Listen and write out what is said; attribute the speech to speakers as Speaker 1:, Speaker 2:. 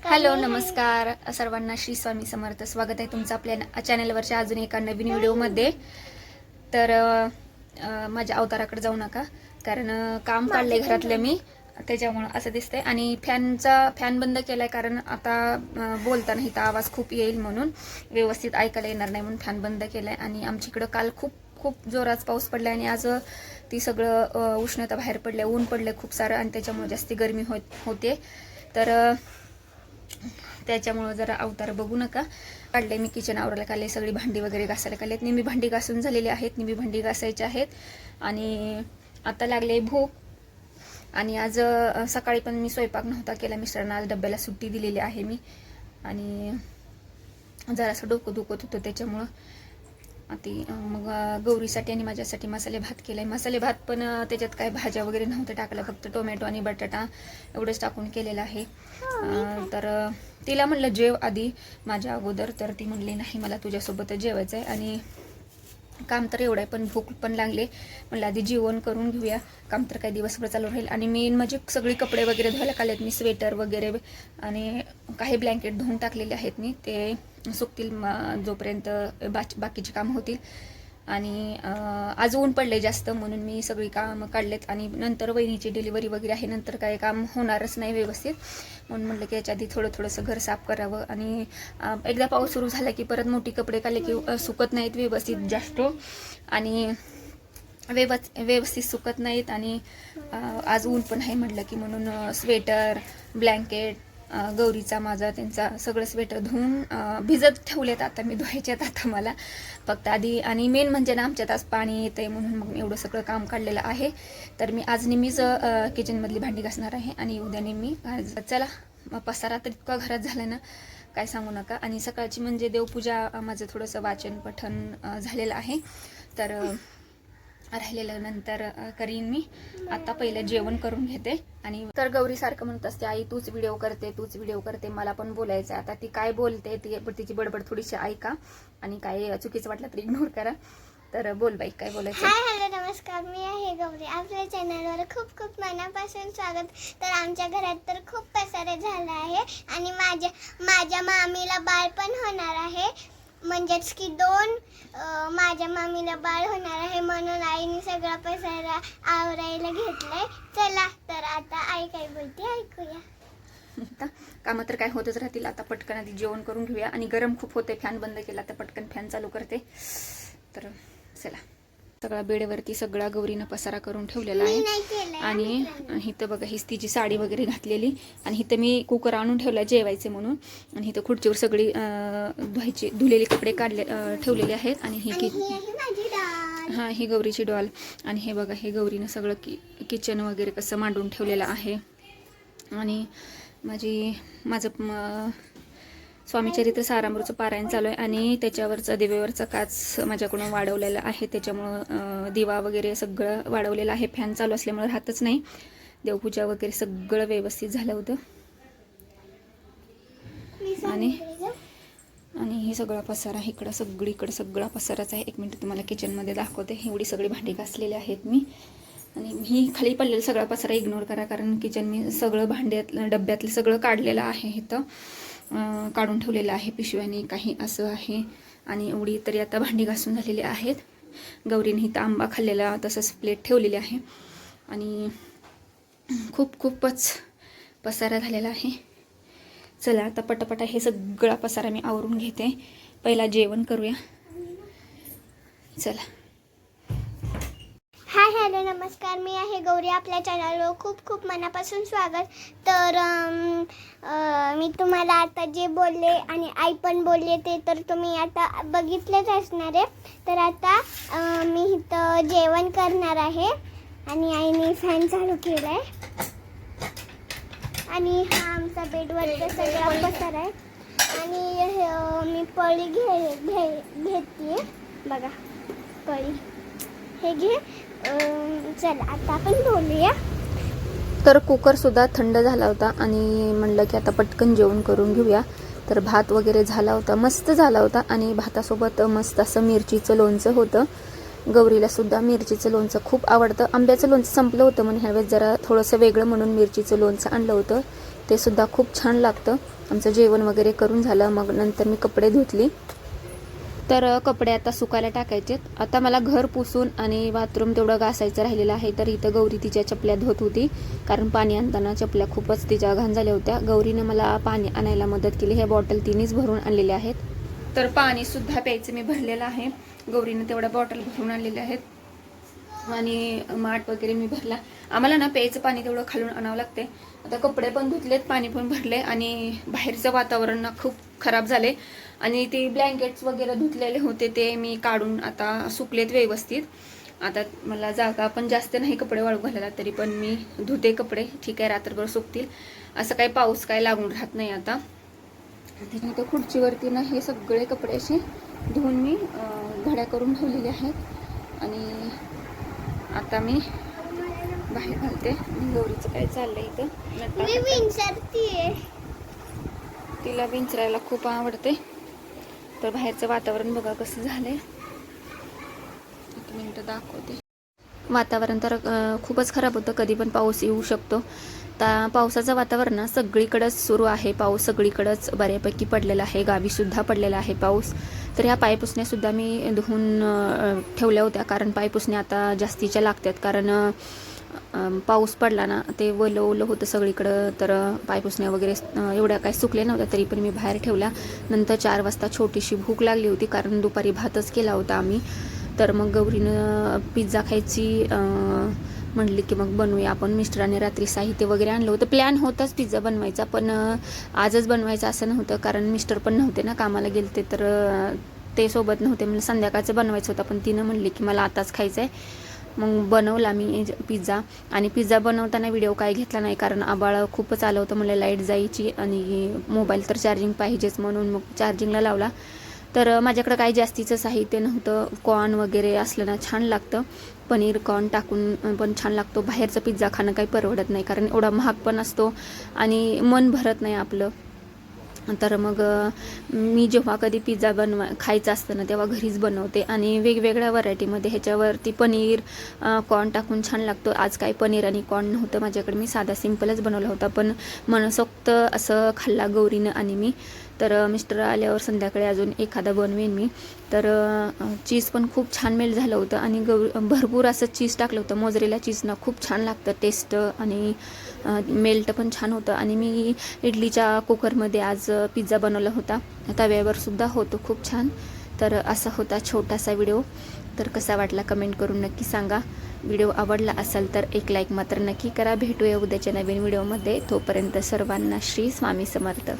Speaker 1: Hello नमस्कार. सर्वांना श्री स्वामी समर्थ. स्वागत आहे तुमचं आपल्या चॅनलवरच्या अजून एका नवीन व्हिडिओमध्ये. तर माझ्या अवताराकडे जाऊ नका कारण काम काढलंय घरातलं मी. त्याच्यामुळं असं दिसतंय. आणि फॅनचा फॅन बंद केलाय कारण आता बोलताना इथं आवाज खूप येईल म्हणून व्यवस्थित ऐकायला येणार नाही म्हणून फॅन बंद केलाय. आणि आमच्या इकडं काल खूप खूप जोरात पाऊस पडला आणि आज ती सगळं उष्णता बाहेर पडल्या ऊन पडलं खूप सारं आणि त्याच्यामुळे जास्ती गरमी होत होते तर त्याच्यामुळं जरा अवतार बघू नका. काढले मी किचन आवरायला काढले सगळी भांडी वगैरे घासायला काढलेत. नेहमी भांडी घासून झालेली आहेत नेहमी भांडी घासायची आहेत. आणि आता लागले भूक. आणि आज सकाळी पण मी स्वयंपाक नव्हता केला मिस्टरांना. आज डब्याला सुट्टी दिलेली आहे मी. आणि जरासं डोकं दुखत होतं त्याच्यामुळं. ती मग गौरीसाठी आणि माझ्यासाठी मसाले भात केलाय. मसाले भात पण त्याच्यात काय भाज्या वगैरे नव्हत्या टाकल्या. फक्त टोमॅटो आणि बटाटा एवढंच टाकून केलेलं आहे. तर तिला म्हणलं जेव आधी माझ्या अगोदर. तर ती म्हणली नाही मला तुझ्यासोबतच जेवायचं आहे आणि काम तर एवढं आहे पण भूक पण लागले. म्हणलं आधी जेवण करून घेऊया. काम तर काही दिवसभर चालू राहील. आणि मेन म्हणजे सगळी कपडे वगैरे धुवायला काढलेत मी स्वेटर वगैरे आणि काही ब्लँकेट धुवून टाकलेले आहेत मी. ते सुकतील जोपर्यंत बाच बाकीचे कामं होतील. आणि आज ऊन पडले जास्त म्हणून मी सगळी कामं काढलेत आणि नंतर वहिनीची डिलिव्हरी वगैरे आहे नंतर काही काम होणारच नाही व्यवस्थित. म्हणून म्हटलं की याच्या आधी थोडं थोडंसं घर साफ करावं आणि एकदा पाऊस सुरू झाला की परत मोठी कपडे काढले की सुकत नाहीत व्यवस्थित जास्त. आणि व्यवस् व्यवस्थित सुकत नाहीत आणि आज ऊन पण आहे म्हटलं की म्हणून स्वेटर ब्लँकेट गौरीचा माझा त्यांचा सगळं स्वेटर धुवून भिजत ठेवलेत आता मी धुवायच्यात आता मला. फक्त आधी आणि मेन म्हणजे ना आमच्यात आज पाणी येतंय म्हणून मग मी एवढं सगळं काम काढलेलं आहे. तर मी आज नेहमीच किचनमधली भांडी घासणार आहे आणि उद्या नेहमी चला मग पसारा तर इतका घरात झाला ना काय सांगू नका. आणि सकाळची म्हणजे देवपूजा माझं थोडंसं वाचन पठन झालेलं आहे. तर राहिलेलं नंतर करीन मी. आता पहिलं जेवण करून घेते. आणि तर गौरी सारखं म्हणत असते आई तूच व्हिडिओ करते तूच व्हिडिओ करते मला पण बोलायचं आता ती काय बोलते ती तिची बडबड थोडीशी ऐका आणि काय चुकीचं वाटलं तर इग्नोर करा. तर बोल बाई काय बोलायचं
Speaker 2: हॅलो नमस्कार. मी आहे गौरी. आपल्या चॅनलवर खूप खूप मनापासून स्वागत. तर आमच्या घरात तर खूप पसारा झाला आहे आणि माझ्या माझ्या मामीला बाळ पण होणार आहे. म्हणजेच की दोन माझ्या मामीला बाळ होणार आहे म्हणून आईने सगळा पसारा आवरायला घेतलाय. चला तर आता आई काय बोलते ऐकूया.
Speaker 1: का कामं तर काय होतच राहतील. आता पटकन आधी जेवण करून घेऊया. आणि गरम खूप होते फॅन बंद केला तर पटकन फॅन चालू करते. तर चला. सगळा बेडवरती सगळा गौरीनं पसारा करून ठेवलेला आहे. आणि इथं बघा हीच तिची साडी वगैरे घातलेली. आणि इथं मी कुकर आणून ठेवला जेवायचे म्हणून. आणि इथं खुर्चीवर सगळी धुवायची धुलेले कपडे काढले ठेवलेले आहेत. आणि ही की
Speaker 2: ही
Speaker 1: हां ही गौरीची डॉल आणि हे बघा हे गौरीनं सगळं कि किचन वगैरे कसं मांडून ठेवलेलं आहे. आणि माझी माझं म- स्वामीचरित्र सारामूरचं पारायण चालू आहे आणि त्याच्यावरचा दिवेवरचा काच माझ्याकडून वाढवलेला आहे. त्याच्यामुळं दिवा वगैरे सगळं वाढवलेलं आहे. फॅन चालू असल्यामुळं राहतच नाही. देवपूजा वगैरे सगळं व्यवस्थित झालं होतं. आणि आणि हे सगळा पसारा इकडं सगळीकडं सगळा पसाराच आहे. एक मिनटं तुम्हाला किचनमध्ये दाखवते. एवढी सगळी भांडी घासलेली आहेत मी. आणि ही खाली पडलेला सगळा पसारा इग्नोर करा कारण किचन मी सगळं भांड्यातलं डब्यातलं सगळं काढलेलं आहे इथं. काढून ठेवलेलं आहे. पिशव्याने काही असं आहे. आणि एवढी तरी आता भांडी घासून झालेली आहेत. गौरीने इथं आंबा खाल्लेला तसंच प्लेट ठेवलेली आहे. आणि खूप खूपच पसारा झालेला आहे. चला आता पटापटा हे सगळा पसारा मी आवरून घेते. पहिला जेवण करूया. चला.
Speaker 2: नमस्कार मी आहे गौरी. आपल्या चॅनलवर खूप खूप मनापासून स्वागत. तर मी तुम्हाला आता जे बोलले आणि आई पण बोलले ते तर तुम्ही आता बघितलेच असणार आहे. तर आता मी इथं जेवण करणार आहे आणि आईने फॅन चालू केला आहे आणि हा आमचा बेडवरचा सगळा पसर आहे. आणि मी पळी घे घे घेते बघा पळी. हे घे. चला आता आपण बोलूया
Speaker 1: तर कुकरसुद्धा थंड झाला होता आणि म्हणलं की आता पटकन जेवण करून घेऊया. तर भात वगैरे झाला होता मस्त झाला होता आणि भातासोबत मस्त असं मिरचीचं लोणचं होतं. गौरीला सुद्धा मिरचीचं लोणचं खूप आवडतं. आंब्याचं लोणचं संपलं होतं म्हणून ह्यावेळेस जरा थोडंसं वेगळं म्हणून मिरचीचं लोणचं आणलं होतं. ते सुद्धा खूप छान लागतं. आमचं जेवण वगैरे करून झालं मग नंतर मी कपडे धुतली. तर कपडे आता सुकायला टाकायचे आता मला घर पुसून आणि बाथरूम तेवढं घासायचं राहिलेलं आहे तर इथं गौरी तिच्या चपल्या धुत होती. कारण पाणी आणताना चपल्या खूपच तिच्या घाण झाल्या होत्या. गौरीनं मला पाणी आणायला मदत केली. हे बॉटल तिनेच भरून आणलेले आहेत. तर पाणी सुद्धा प्यायचं मी भरलेलं आहे. गौरीनं तेवढ्या बॉटल भरून आणलेल्या आहेत. आणि माठ वगैरे मी भरला. आम्हाला ना प्यायचं पाणी तेवढं खालून आणावं लागते आता कपडे पण धुतलेत पाणी पण भरले आणि बाहेरचं वातावरण ना खूप खराब झाले. आणि ते ब्लँकेट्स वगैरे धुतलेले होते ते मी काढून आता सुकलेत व्यवस्थित. आता मला जागा पण जास्त नाही कपडे वाळू घालायला तरी पण मी धुते कपडे. ठीक आहे रात्रभर सुकतील. असं काही पाऊस काय लागून राहत नाही आता. त्याच्यानंतर खुर्चीवरती ना हे सगळे कपडे असे धुवून मी घड्या करून ठेवलेले आहेत. आणि आता मी बाहेर घालते. गौरीचं काय चाललंय इथं? तिला विंचरायला खूप आवडते. तर बाहेरचं वातावरण बघा कसं झालंय. एक मिनटं दाखवते. वातावरण तर खूपच खराब होतं. कधी पण पाऊस येऊ शकतो. आता पावसाचं वातावरण सगळीकडंच सुरू आहे. पाऊस सगळीकडंच बऱ्यापैकी पडलेला आहे. गावीसुद्धा पडलेला आहे पाऊस. तर ह्या पायपुसण्यासुद्धा मी धुवून ठेवल्या होत्या. कारण पायपुसण्या आता जास्तीच्या लागतात. कारण पाऊस पडला ना ते वलं ओलं होतं सगळीकडं तर पायपुसण्या वगैरे एवढ्या काही सुकल्या नव्हत्या तरी पण मी बाहेर ठेवल्या. नंतर चार वाजता छोटीशी भूक लागली होती कारण दुपारी भातच केला होता आम्ही. तर मग गौरीनं पिझ्झा खायची म्हणली की मग बनवूया आपण. मिस्टराने रात्री साहित्य वगैरे आणलं होतं. प्लॅन होताच पिझ्झा बनवायचा पण आजच बनवायचं असं नव्हतं कारण मिस्टर पण नव्हते ना कामाला गेलते तर ते सोबत नव्हते. म्हणजे संध्याकाळचं बनवायचं होतं पण तिनं म्हणली की मला आताच खायचं आहे मग बनवला मी पिझ्झा. आणि पिझ्झा बनवताना व्हिडिओ काय घेतला नाही कारण आबाळ खूपच आलं होतं. मला लाइट जायची आणि मोबाईल तर चार्जिंग पाहिजेच म्हणून मग चार्जिंगला लावला. तर माझ्याकडं काही जास्तीचं साहित्य नव्हतं. कॉर्न वगैरे असलं ना छान लागतं. पनीर कॉर्न टाकून पण छान लागतो. बाहेरचं पिझ्झा खाणं काही परवडत नाही कारण एवढा महाग पण असतो आणि मन भरत नाही आपलं. तर मग मी जेव्हा कधी पिझ्झा बनवा खायचं असतं ना तेव्हा घरीच बनवते. आणि वेगवेगळ्या व्हरायटीमध्ये ह्याच्यावरती पनीर कॉर्न टाकून छान लागतो. आज काय पनीर आणि कॉर्न नव्हतं माझ्याकडे. मी साधा सिम्पलच बनवला होता. पण मनसोक्त असं खाल्ला गौरीनं आणि मी. तर मिस्टर आल्यावर संध्याकाळी अजून एखादा बनवेन मी. तर चीज पण खूप छान मेल्ट झालं होतं आणि गौ भरपूर असं चीज टाकलं होतं. मोजरेला चीजनं खूप छान लागतं टेस्ट आणि मेल्ट पण छान होतं. आणि मी इडलीच्या कुकरमध्ये आज पिझ्झा बनवला होता. तव्यावर सुद्धा होतो खूप छान. तर असा होता छोटासा व्हिडिओ. तर कसा वाटला कमेंट करून नक्की सांगा. व्हिडिओ आवडला असेल तर एक लाईक मात्र नक्की करा. भेटूया उद्याच्या नवीन व्हिडिओमध्ये. तोपर्यंत सर्वांना श्री स्वामी समर्थ.